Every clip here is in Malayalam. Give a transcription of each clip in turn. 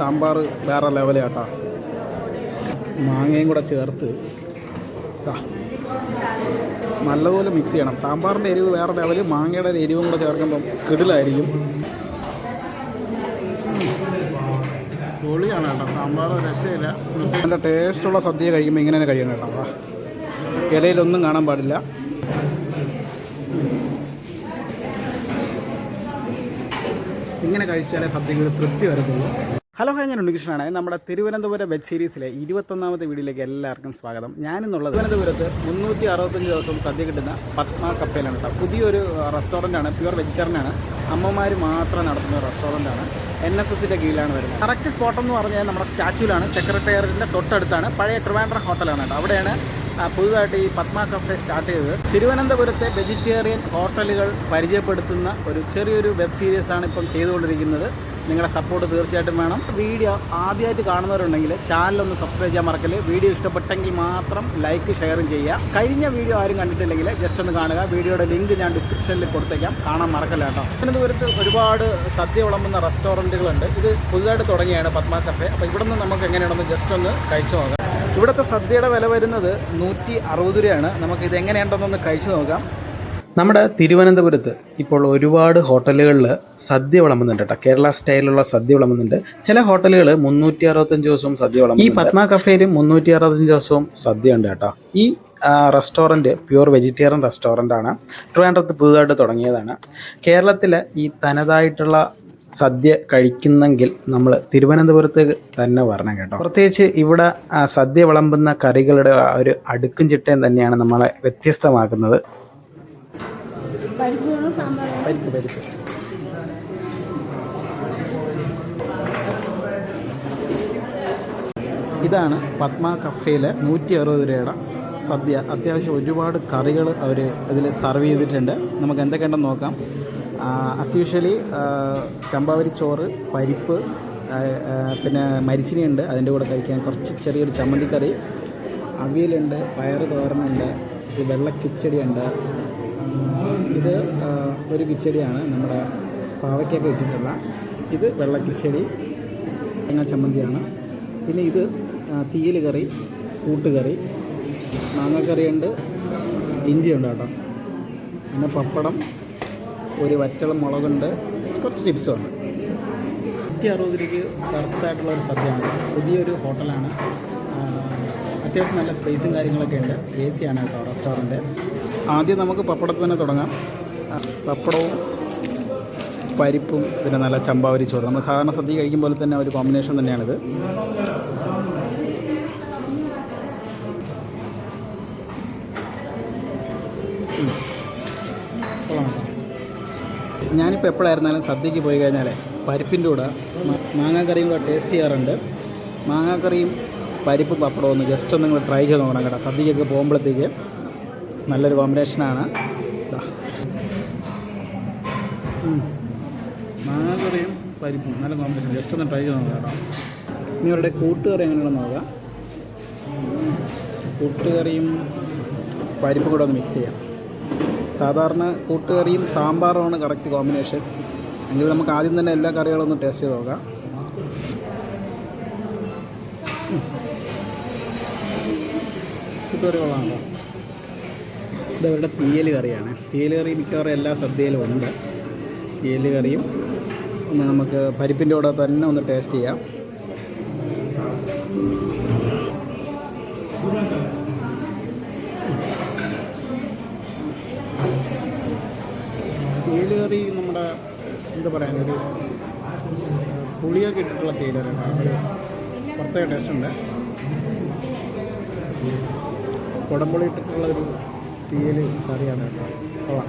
സാമ്പാർ വേറെ ലെവലാട്ടാ മാങ്ങയും കൂടെ ചേർത്ത് നല്ലതുപോലെ മിക്സ് ചെയ്യണം. സാമ്പാറിന്റെ എരിവ് വേറെ ലെവൽ മാങ്ങയുടെ എരിവും കൂടെ ചേർക്കുമ്പം കിടിലായിരിക്കും. പൊളിയാണ് കേട്ടോ. സാമ്പാർ രക്ഷയില്ല. നല്ല ടേസ്റ്റുള്ള സദ്യ കഴിക്കുമ്പോൾ ഇങ്ങനെ തന്നെ കഴിയണം കേട്ടോ. ഇലയിലൊന്നും കാണാൻ പാടില്ല. ഇങ്ങനെ കഴിച്ചാലേ സദ്യക്ക് തൃപ്തി വരത്തുള്ളൂ. ഹലോ ഹായ് ഞാൻ ഉണ്ണികൃഷ്ണനാണ്. നമ്മുടെ തിരുവനന്തപുരം വെബ് സീരീസിലെ ഇരുപത്തൊന്നാമത്തെ വീഡിയോയിലേക്ക് എല്ലാവർക്കും സ്വാഗതം. ഞാനിന്നുള്ളത് തിരുവനന്തപുരത്ത് മുന്നൂറ്റി അറുപത്തഞ്ച് ദിവസം സദ്യ കിട്ടുന്ന പത്മ കപ്പയിലാണ് കേട്ടോ. പുതിയൊരു റെസ്റ്റോറന്റാണ് പ്യുവർ വെജിറ്റേറിയനാണ് അമ്മമാർ മാത്രം നടത്തുന്ന റെസ്റ്റോറന്റാണ് എൻ എസ് എസിന്റെ കീഴിലാണ് വരുന്നത്. കറക്റ്റ് സ്പോട്ട് എന്ന് പറഞ്ഞാൽ നമ്മുടെ സ്റ്റാച്യൂലാണ് സെക്രട്ടേറിയറ്റിന്റെ തൊട്ടടുത്താണ്. പഴയ ട്രിവാൻഡ്ര ഹോട്ടലാണ് കേട്ടോ. അവിടെയാണ് പുതുതായിട്ട് ഈ പത്മ കഫേ സ്റ്റാർട്ട് ചെയ്തത്. തിരുവനന്തപുരത്തെ വെജിറ്റേറിയൻ ഹോട്ടലുകൾ പരിചയപ്പെടുത്തുന്ന ഒരു ചെറിയൊരു വെബ് സീരീസാണ് ഇപ്പം ചെയ്തുകൊണ്ടിരിക്കുന്നത്. നിങ്ങളുടെ സപ്പോർട്ട് തീർച്ചയായിട്ടും വേണം. വീഡിയോ ആദ്യമായിട്ട് കാണുന്നവരുണ്ടെങ്കിൽ ചാനലൊന്ന് സബ്സ്ക്രൈബ് ചെയ്യാൻ മറക്കൽ വീഡിയോ ഇഷ്ടപ്പെട്ടെങ്കിൽ മാത്രം ലൈക്ക് ഷെയറും ചെയ്യുക. കഴിഞ്ഞ വീഡിയോ ആരും കണ്ടിട്ടില്ലെങ്കിൽ ജസ്റ്റ് ഒന്ന് കാണുക. വീഡിയോയുടെ ലിങ്ക് ഞാൻ ഡിസ്ക്രിപ്ഷനിൽ കൊടുത്തേക്കാം. കാണാൻ മറക്കല്ല കേട്ടോ. തിരുവനന്തപുരത്ത് ഒരുപാട് സദ്യ വിളമ്പുന്ന റെസ്റ്റോറന്റുകളുണ്ട് ഇത് പുതുതായിട്ട് തുടങ്ങിയാണ് പത്മ കഫേ അപ്പോൾ ഇവിടെ നിന്ന് നമുക്ക് എങ്ങനെയാണെന്ന് ജസ്റ്റ് ഒന്ന് കഴിച്ചു നോക്കാം. ഇവിടുത്തെ സദ്യയുടെ വില വരുന്നത് നൂറ്റി അറുപത് രൂപയാണ്. നമുക്ക് ഇത് എങ്ങനെയുണ്ടെന്നൊന്ന് കഴിച്ചു നോക്കാം. നമ്മുടെ തിരുവനന്തപുരത്ത് ഇപ്പോൾ ഒരുപാട് ഹോട്ടലുകളിൽ സദ്യ വിളമ്പുന്നുണ്ട് കേട്ടോ. കേരള സ്റ്റൈലുള്ള സദ്യ വിളമ്പുന്നുണ്ട്. ചില ഹോട്ടലുകൾ മുന്നൂറ്റി അറുപത്തഞ്ച് ദിവസവും സദ്യ വിളമ്പും ഈ പത്മ കഫേയിലും മുന്നൂറ്റി അറുപത്തഞ്ച് ദിവസവും സദ്യ ഉണ്ട് കേട്ടോ. ഈ റെസ്റ്റോറന്റ് പ്യുവർ വെജിറ്റേറിയൻ റെസ്റ്റോറന്റ് ആണ്. ട്രിവാൻഡ്രത്ത് പുതുതായിട്ട് തുടങ്ങിയതാണ്. കേരളത്തിലെ ഈ തനതായിട്ടുള്ള സദ്യ കഴിക്കുന്നെങ്കിൽ നമ്മൾ തിരുവനന്തപുരത്ത് തന്നെ വരണം കേട്ടോ. പ്രത്യേകിച്ച് ഇവിടെ സദ്യ വിളമ്പുന്ന കറികളുടെ ഒരു അടുക്കും ചിട്ടയും തന്നെയാണ് നമ്മളെ വ്യത്യസ്തമാക്കുന്നത്. പരിപ്പ് പരിപ്പ്. ഇതാണ് പത്മ കഫേയിലെ നൂറ്റി അറുപത് രൂപയുടെ സദ്യ. അത്യാവശ്യം ഒരുപാട് കറികൾ അവർ ഇതിൽ സെർവ് ചെയ്തിട്ടുണ്ട്. നമുക്ക് എന്തൊക്കെയുണ്ടെന്ന് നോക്കാം. അസ്യൂഷ്വലി ചമ്പാവരി ചോറ് പരിപ്പ് പിന്നെ മരിച്ചിനി ഉണ്ട് അതിന്റെ കൂടെ കഴിക്കാൻ കുറച്ച് ചെറിയൊരു ചമ്മന്തിക്കറി. അവിയലുണ്ട് പയറ് തോരനുണ്ട് വെള്ള കിച്ചടിയുണ്ട് ഇത് ഒരു കിച്ചടിയാണ്. നമ്മുടെ പാവയ്ക്കൊക്കെ ഇട്ടിട്ടുള്ള. ഇത് വെള്ളക്കിച്ചടി തേങ്ങാ ചമ്മന്തിയാണ്. പിന്നെ ഇത് തീയൽ കറി കൂട്ടുകറി മാങ്ങക്കറിയുണ്ട് ഇഞ്ചിയുണ്ട് കേട്ടോ. പിന്നെ പപ്പടം ഒരു വറ്റളം മുളകുണ്ട് കുറച്ച് ചിപ്സും ഉണ്ട് നൂറ്റി അറുപത് രൂപയ്ക്ക് കറുത്തായിട്ടുള്ള ഒരു സദ്യയാണ്. പുതിയൊരു ഹോട്ടലാണ്. അത്യാവശ്യം നല്ല സ്പേസും കാര്യങ്ങളൊക്കെ ഉണ്ട്. എ സി ആണ് കേട്ടോ റെസ്റ്റോറന്റ്. ആദ്യം നമുക്ക് പപ്പടത്തിൽ തന്നെ തുടങ്ങാം. പപ്പടവും പരിപ്പും പിന്നെ നല്ല ചമ്പാവരി ചോറ്. നമ്മൾ സാധാരണ സദ്യ കഴിക്കും പോലെ തന്നെ ഒരു കോമ്പിനേഷൻ തന്നെയാണിത്. ഞാനിപ്പോൾ എപ്പോഴായിരുന്നാലും സദ്യക്ക് പോയി കഴിഞ്ഞാൽ പരിപ്പിന്റെ കൂടെ മാങ്ങാക്കറിയും കൂടെ ടേസ്റ്റ് ചെയ്യാറുണ്ട്. മാങ്ങാക്കറിയും പരിപ്പ് പപ്പടവും ഒന്ന് ജസ്റ്റ് ഒന്ന് നിങ്ങൾ ട്രൈ ചെയ്ത് നോക്കണം കേട്ടോ. സദ്യക്കൊക്കെ പോകുമ്പോഴത്തേക്ക് നല്ലൊരു കോമ്പിനേഷനാണ്. മാങ്ങാക്കറിയും പരിപ്പും. നല്ല കോമ്പിനേഷൻ ജസ്റ്റ് ഒന്ന് ട്രൈ ചെയ്ത് നോക്കാം കേട്ടോ. ഇനി അവരുടെ കൂട്ടുകറി എങ്ങനെയാണെന്ന് നോക്കാം. കൂട്ടുകറിയും പരിപ്പും കൂടെ ഒന്ന് മിക്സ് ചെയ്യാം. സാധാരണ കൂട്ടുകറിയും സാമ്പാറുമാണ് കറക്റ്റ് കോമ്പിനേഷൻ എങ്കിൽ നമുക്ക് ആദ്യം തന്നെ എല്ലാ കറികളും ഒന്ന് ടേസ്റ്റ് ചെയ്ത് നോക്കാം. കൂട്ടുകറി കൊള്ളാമല്ലോ ഇത് അവരുടെ തീയൽ കറിയാണ്. തീയൽ കറി മിക്കവാറും എല്ലാ സദ്യയിലും ഉണ്ട്. തീയൽ കറിയും ഒന്ന് നമുക്ക് പരിപ്പിന്റെ കൂടെ തന്നെ ഒന്ന് ടേസ്റ്റ് ചെയ്യാം. തേയില കറി നമ്മുടെ എന്താ പറയുക ഒരു പുളിയൊക്കെ ഇട്ടിട്ടുള്ള തേയില ഒരു പ്രത്യേക ടേസ്റ്റ് ഉണ്ട്. കുടംപുളി ഇട്ടിട്ടുള്ള ഒരു തീയൽ കറിയാണ് കൊള്ളാം.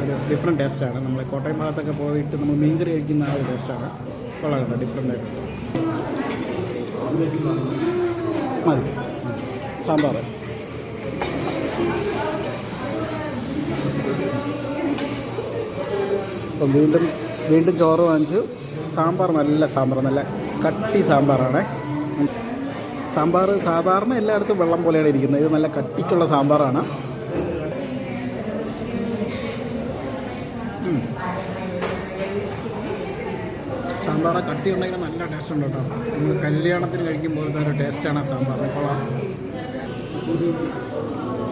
അത് ഡിഫറെന്റ് ടേസ്റ്റാണ് നമ്മൾ കോട്ടയം ഭാഗത്തൊക്കെ പോയിട്ട് നമ്മൾ മീൻ കറി കഴിക്കുന്ന ആ ഒരു ടേസ്റ്റാണ് കൊള്ളാം ഡിഫറെന്റ് ആയിട്ട്. മതി. സാമ്പാർ അപ്പം വീണ്ടും വീണ്ടും ചോറ് വാങ്ങിച്ചു. സാമ്പാർ നല്ല സാമ്പാർ നല്ല കട്ടി സാമ്പാറാണ്. സാമ്പാർ സാധാരണ എല്ലായിടത്തും വെള്ളം പോലെയാണ് ഇരിക്കുന്നത്. ഇത് നല്ല കട്ടിക്കുള്ള സാമ്പാറാണ്. സാമ്പാർ കട്ടി ഉണ്ടെങ്കിൽ നല്ല ടേസ്റ്റ് ഉണ്ട് കേട്ടോ. നമ്മൾ കല്യാണത്തിന് കഴിക്കുമ്പോഴത്തെ ഒരു ടേസ്റ്റാണ് സാമ്പാർ. കൊള്ളാം.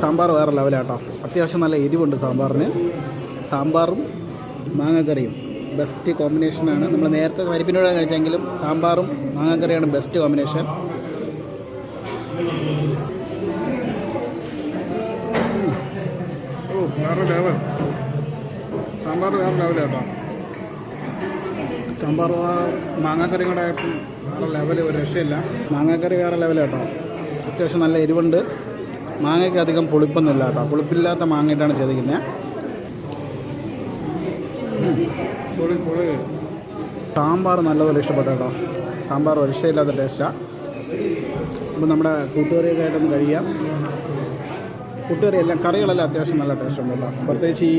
സാമ്പാർ വേറെ ലെവലാട്ടോ അത്യാവശ്യം നല്ല എരിവുണ്ട് സാമ്പാറിന്. സാമ്പാറും മാങ്ങക്കറിയും. ബെസ്റ്റ് കോമ്പിനേഷനാണ് നമ്മൾ നേരത്തെ പരിപ്പിനോട് കഴിച്ചെങ്കിലും സാമ്പാറും മാങ്ങക്കറിയാണ് ബെസ്റ്റ് കോമ്പിനേഷൻ വേറെ ലെവൽ സാമ്പാർ വേറെ ലെവലാട്ടോ സാമ്പാർ മാങ്ങാക്കറി കൂടെ ആയിട്ടും വേറെ ലെവൽ ഒരു രക്ഷയില്ല. മാങ്ങാക്കറി വേറെ ലെവൽ കേട്ടോ അത്യാവശ്യം നല്ല എരിവുണ്ട്. മാങ്ങയ്ക്ക് അധികം പുളിപ്പൊന്നുമില്ല കേട്ടോ. പുളിപ്പില്ലാത്ത മാങ്ങയിട്ടാണ് ചെയ്തിരിക്കുന്നത് പൊളി പൊളി. സാമ്പാർ നല്ലപോലെ ഇഷ്ടപ്പെട്ട കേട്ടോ. സാമ്പാർ ഒരു രക്ഷയില്ലാത്ത ടേസ്റ്റാണ് അപ്പോൾ നമ്മുടെ കൂട്ടുകറിയൊക്കെ ആയിട്ടൊന്ന് കഴിയാം. കൂട്ടുകറി എല്ലാം കറികളെല്ലാം അത്യാവശ്യം നല്ല ടേസ്റ്റ് ഉണ്ട് കേട്ടോ പ്രത്യേകിച്ച് ഈ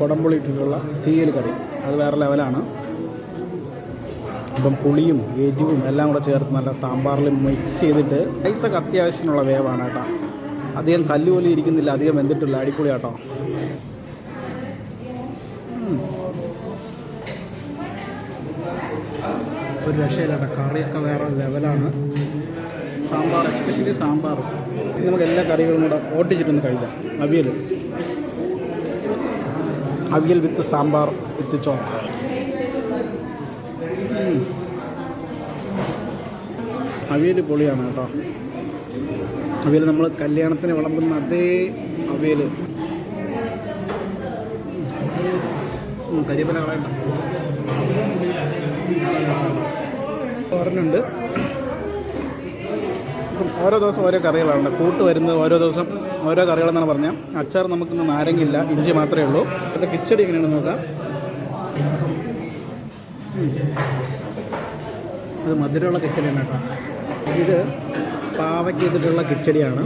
കുടംപുളി ഇട്ടിട്ടുള്ള തീയൽ കറി. അത് വേറെ ലെവലാണ്. അപ്പം പുളിയും എരിവും എല്ലാം കൂടെ ചേർത്ത് നല്ല സാമ്പാറിൽ മിക്സ് ചെയ്തിട്ട് റൈസൊക്കെ അത്യാവശ്യത്തിനുള്ള വേവാണ് കേട്ടോ. അധികം കല്ല് പോലും ഇരിക്കുന്നില്ല. അധികം വെന്തിട്ടില്ല. അടിപൊളി കേട്ടോ ഒരു രക്ഷയില്ല കറിയൊക്കെ വേറെ ലെവലാണ്. സാമ്പാർ എക്സ്പെഷ്യലി സാമ്പാർ. നമുക്ക് എല്ലാ കറികളും കൂടെ ഓട്ടിച്ചിട്ടൊന്ന് കഴിക്കാം. അവിയൽ അവിയൽ വിത്ത് സാമ്പാർ വിത്ത് ചോറ്. അവിയൽ പൊളിയാണ് കേട്ടോ. അവിയൽ നമ്മൾ കല്യാണത്തിന് വിളമ്പുന്ന അതേ അവിയൽ കരിയപ്പന കളയണ്ട. പറഞ്ഞുണ്ട് ഓരോ ദിവസം ഓരോ കറികളാണ്. കൂട്ട് വരുന്നത് ഓരോ ദിവസം ഓരോ കറികളെന്നാണ് പറഞ്ഞാൽ അച്ചാർ നമുക്കിന്ന് നാരങ്ങയില്ല ഇഞ്ചി മാത്രമേ ഉള്ളൂ. അതിന്റെ കിച്ചടി എങ്ങനെയാണ് നോക്കാം. അത് മധുരമുള്ള കിച്ചടിയാണ് കേട്ടോ. ഇത് പാവയ്ക്ക് ചെയ്തിട്ടുള്ള കിച്ചടിയാണ്.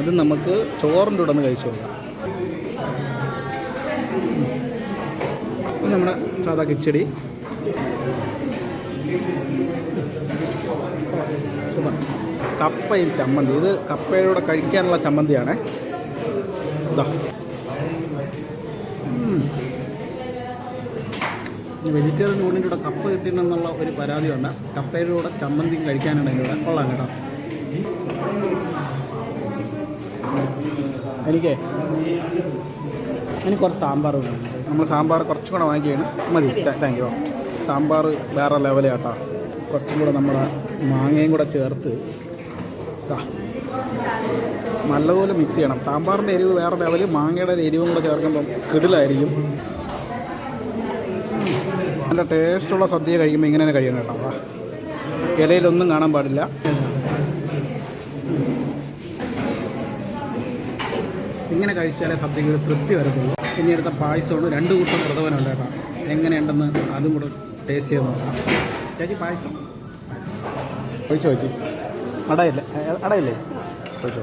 അത് നമുക്ക് ചോറിന്റെ ഉടന്ന് കഴിച്ചു നോക്കാം നമ്മുടെ സാധാ കിച്ചടി. സൂപ്പർ. കപ്പയും ചമ്മന്തി. ഇത് കപ്പയുടെ കഴിക്കാനുള്ള ചമ്മന്തിയാണ്. ഇതാ വെജിറ്റേറിയൻ ഊണിന്റെ കൂടെ കപ്പ കിട്ടിയിട്ടുണ്ടെന്നുള്ള ഒരു പരാതി ഉണ്ട് കപ്പയുടെ കൂടെ ചമ്മന്തി കഴിക്കാനാണ് അതിന്റെ കൂടെ. കൊള്ളാം കേട്ടോ. എനിക്ക് എനിക്ക് കുറച്ച് സാമ്പാർ വേണം. നമ്മൾ സാമ്പാർ കുറച്ചും കൂടെ വാങ്ങിക്കുകയാണ്. മതി താങ്ക് യു സാമ്പാർ വേറെ ലെവലാണ് കേട്ടോ. കുറച്ചും കൂടെ നമ്മുടെ മാങ്ങയും കൂടെ ചേർത്ത് നല്ലതുപോലെ മിക്സ് ചെയ്യണം. സാമ്പാറിന്റെ എരിവ് വേറെ ലെവൽ മാങ്ങയുടെ എരിവും കൂടെ ചേർക്കുമ്പം കിടിലായിരിക്കും. നല്ല ടേസ്റ്റുള്ള സദ്യ കഴിക്കുമ്പോൾ ഇങ്ങനെ തന്നെ കഴിയണം കേട്ടോ. ഇലയിലൊന്നും കാണാൻ പാടില്ല. ഇങ്ങനെ കഴിച്ചാലേ സദ്യക്ക് ഒരു തൃപ്തി വരത്തുള്ളൂ. ഇനി അടുത്ത പായസമാണ് രണ്ട് കൂട്ടം പ്രഥമനുണ്ട് കേട്ടോ. എങ്ങനെയുണ്ടെന്ന് അതും കൂടെ ടേസ്റ്റ് ചെയ്ത് നോക്കാം. ചേച്ചി പായസം? ചോദിച്ചോ ചേച്ചി. അടയില്ലേ? അടയില്ലേ? ചോദിച്ചോ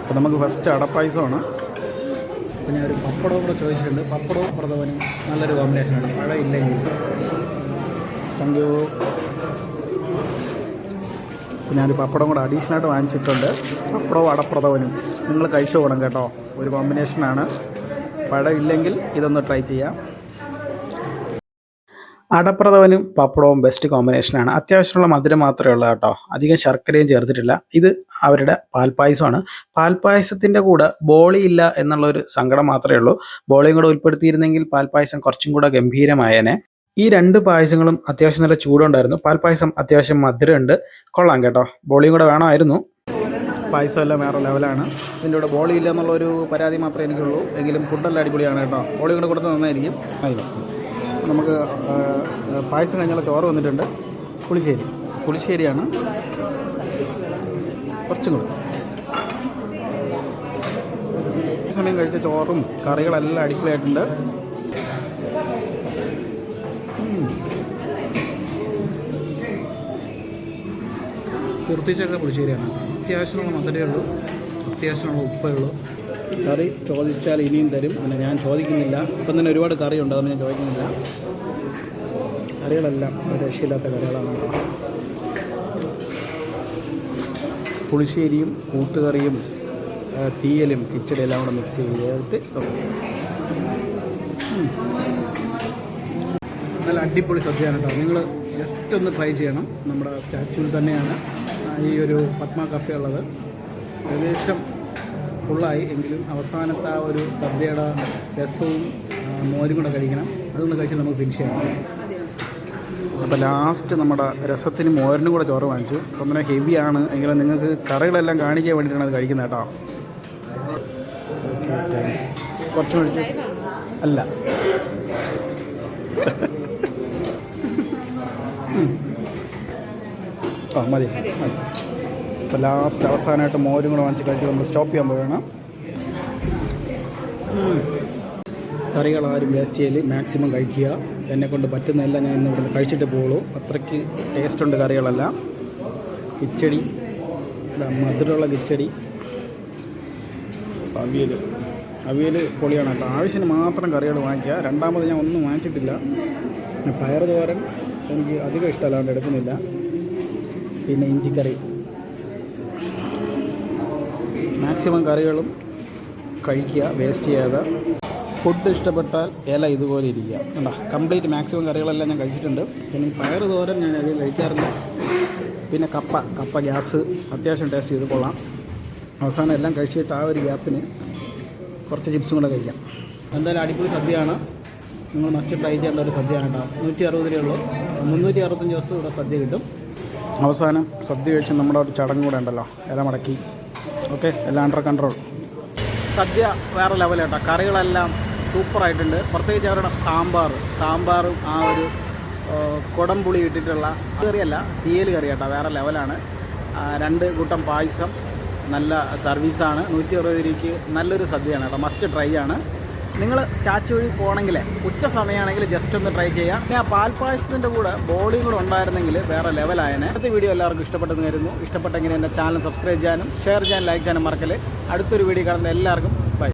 അപ്പോൾ നമുക്ക് ഫസ്റ്റ് അടപ്പായസമാണ് പിന്നെ ഒരു പപ്പടവും കൂടെ ചോദിച്ചിട്ടുണ്ട്. പപ്പടവും പ്രഥമനും നല്ലൊരു കോമ്പിനേഷനാണ് അടയില്ലെങ്കിൽ താങ്ക് യു ഞാനൊരു പപ്പടം കൂടെ അഡീഷണലായിട്ട് വാങ്ങിച്ചിട്ടുണ്ട്. പപ്പടവും അടപ്രഥവനും നിങ്ങൾ കഴിച്ചു പോകണം കേട്ടോ. ഒരു കോമ്പിനേഷനാണ് പഴം ഇല്ലെങ്കിൽ ഇതൊന്ന് ട്രൈ ചെയ്യാം. അടപ്രഥമനും പപ്പടവും ബെസ്റ്റ് കോമ്പിനേഷനാണ് അത്യാവശ്യമുള്ള മധുരം മാത്രമേ ഉള്ളൂ കേട്ടോ. അധികം ശർക്കരയും ചേർത്തിട്ടില്ല. ഇത് അവരുടെ പാൽപ്പായസമാണ്. പാൽപ്പായസത്തിന്റെ കൂടെ ബോളി ഇല്ല എന്നുള്ളൊരു സങ്കടം മാത്രമേ ഉള്ളൂ. ബോളിയും കൂടെ ഉൾപ്പെടുത്തിയിരുന്നെങ്കിൽ പാൽപ്പായസം കുറച്ചും കൂടെ ഗംഭീരമായേനെ. ഈ രണ്ട് പായസങ്ങളും അത്യാവശ്യം നല്ല ചൂടുണ്ടായിരുന്നു. പാൽപ്പായസം അത്യാവശ്യം മധുരമുണ്ട്. കൊള്ളാം കേട്ടോ. ബോളിയും കൂടെ വേണമായിരുന്നു. പായസം എല്ലാം വേറെ ലെവലാണ് ഇതിന്റെ കൂടെ ബോളി ഇല്ല എന്നുള്ളൊരു പരാതി മാത്രമേ എനിക്കുള്ളൂ. എങ്കിലും ഫുഡെല്ലാം അടിപൊളിയാണ് കേട്ടോ. ബോളി കൂടെ കൊടുത്ത് നന്നായിരിക്കും. നമുക്ക് പായസം കഴിഞ്ഞുള്ള ചോറ് വന്നിട്ടുണ്ട് പുളിശ്ശേരി പുളിശ്ശേരിയാണ് കുറച്ചും കൂടെ സമയം കഴിച്ച ചോറും കറികളെല്ലാം അടിപൊളിയായിട്ടുണ്ട് കുർത്തിച്ചൊക്കെ പുളിശ്ശേരിയാണ് അത്യാവശ്യമുള്ള മധുരമേ അത്യാവശ്യമുള്ള ഉപ്പേ കറി ചോദിച്ചാൽ ഇനിയും തരും. പിന്നെ ഞാൻ ചോദിക്കുന്നില്ല. ഇപ്പം തന്നെ ഒരുപാട് കറി ഉണ്ട് അതൊന്നും ഞാൻ ചോദിക്കുന്നില്ല. കറികളെല്ലാം രക്ഷയില്ലാത്ത കറികളാണ്. പുളിശ്ശേരിയും കൂട്ടുകറിയും തീയലും കിച്ചടി എല്ലാം കൂടെ മിക്സ് ചെയ്തിട്ട്. നല്ല അടിപൊളി സദ്യയാണ് കേട്ടോ. നിങ്ങൾ ജസ്റ്റ് ഒന്ന് ട്രൈ ചെയ്യണം. നമ്മുടെ സ്റ്റാച്യൂവിൽ തന്നെയാണ് ഈ ഒരു പത്മ കഫേ ഉള്ളത്. ഏകദേശം ഫുള്ളായി എങ്കിലും അവസാനത്തെ ആ ഒരു സദ്യയുടെ രസവും മോരും കൂടെ കഴിക്കണം. അതുകൊണ്ട് കഴിച്ച് നമുക്ക് ഫിനിഷ് ചെയ്യാം. അപ്പോൾ ലാസ്റ്റ് നമ്മുടെ രസത്തിന് മോരിനും കൂടെ ചോറ് വാങ്ങിച്ചു. അപ്പം തന്നെ ഹെവിയാണ് എങ്കിലും നിങ്ങൾക്ക് കറികളെല്ലാം കാണിക്കാൻ വേണ്ടിയിട്ടാണ് അത് കഴിക്കുന്നത് കേട്ടോ. കുറച്ച് കഴിച്ചു അല്ല. ആ മതി. മതി. അപ്പോൾ ലാസ്റ്റ് അവസാനമായിട്ട് മോരും കൂടെ വാങ്ങിച്ച് കഴിച്ച് നമ്മൾ സ്റ്റോപ്പ് ചെയ്യാൻ പോവുകയാണ്. കറികൾ ആരും വേസ്റ്റ് ചെയ്യൽ മാക്സിമം കഴിക്കുക. എന്നെ കൊണ്ട് പറ്റുന്നതെല്ലാം ഞാൻ ഇന്ന് ഇവിടുന്ന് കഴിച്ചിട്ട് പോകുള്ളൂ അത്രയ്ക്ക് ടേസ്റ്റുണ്ട് കറികളെല്ലാം. കിച്ചടി മധുരമുള്ള കിച്ചടി. അവിയൽ അവിയൽ പൊളിയാണ് കേട്ടോ. ആവശ്യത്തിന് മാത്രം കറികൾ വാങ്ങിക്കുക. രണ്ടാമത് ഞാൻ ഒന്നും വാങ്ങിച്ചിട്ടില്ല. പയർ തോരൻ എനിക്ക് അധികം ഇഷ്ടമല്ലാണ്ട് എടുക്കുന്നില്ല. പിന്നെ ഇഞ്ചിക്കറി. മാക്സിമം കറികളും കഴിക്കുക വേസ്റ്റ് ചെയ്യാതെ. ഫുഡ് ഇഷ്ടപ്പെട്ടാൽ ഇല ഇതുപോലെ ഇരിക്കുക. കണ്ടോ? കംപ്ലീറ്റ് മാക്സിമം കറികളെല്ലാം ഞാൻ കഴിച്ചിട്ടുണ്ട്. പിന്നെ പയർ തോരൻ ഞാൻ അധികം കഴിക്കാറില്ല. പിന്നെ കപ്പ കപ്പ ഗ്യാസ്. അത്യാവശ്യം ടേസ്റ്റ് ചെയ്ത് കൊള്ളാം. അവസാനം എല്ലാം കഴിച്ചിട്ട് ആ ഒരു ഗ്യാപ്പിന് കുറച്ച് ചിപ്സും കൂടെ കഴിക്കാം. എന്തായാലും അടിപൊളി സദ്യയാണ്. നിങ്ങൾ മസ്റ്റ് ട്രൈ ചെയ്യേണ്ട ഒരു സദ്യയാണ് കേട്ടോ. നൂറ്റി അറുപത് രൂപയുള്ളൂ മുന്നൂറ്റി അറുപത്തഞ്ച് ദിവസം ഇവിടെ സദ്യ കിട്ടും. അവസാനം സദ്യ കഴിച്ച് നമ്മുടെ ഒരു ചടങ്ങ് കൂടെ ഉണ്ടല്ലോ. ഇല മടക്കി. ഓക്കെ എല്ലാം അണ്ടർ കൺട്രോൾ സദ്യ വേറെ ലെവൽ കേട്ടോ കറികളെല്ലാം സൂപ്പറായിട്ടുണ്ട് പ്രത്യേകിച്ച് അവരുടെ സാമ്പാർ സാമ്പാറും ആ ഒരു കുടംപുളി ഇട്ടിട്ടുള്ള കറിയല്ല തീയൽ കറി വേറെ ലെവലാണ് രണ്ട് കൂട്ടം പായസം നല്ല സർവീസാണ് നൂറ്റി അറുപത് രൂപയ്ക്ക് നല്ലൊരു സദ്യയാണ് കേട്ടോ. മസ്റ്റ് ട്രൈ ആണ്. നിങ്ങൾ സ്റ്റാച്ചു വഴി പോകണമെങ്കിൽ ഉച്ച സമയമാണെങ്കിൽ ജസ്റ്റ് ഒന്ന് ട്രൈ ചെയ്യാം. പിന്നെ ആ പാൽപ്പായസത്തിന്റെ കൂടെ ബോളിയും കൂടെ ഉണ്ടായിരുന്നെങ്കിൽ വേറെ ലെവലായനെ അടുത്ത വീഡിയോ എല്ലാവർക്കും ഇഷ്ടപ്പെട്ടെന്ന് കരുതുന്നു. ഇഷ്ടപ്പെട്ടെങ്കിൽ എന്റെ ചാനൽ സബ്സ്ക്രൈബ് ചെയ്യാനും ഷെയർ ചെയ്യാനും ലൈക്ക് ചെയ്യാനും മറക്കൽ അടുത്തൊരു വീഡിയോ കാണുന്ന എല്ലാവർക്കും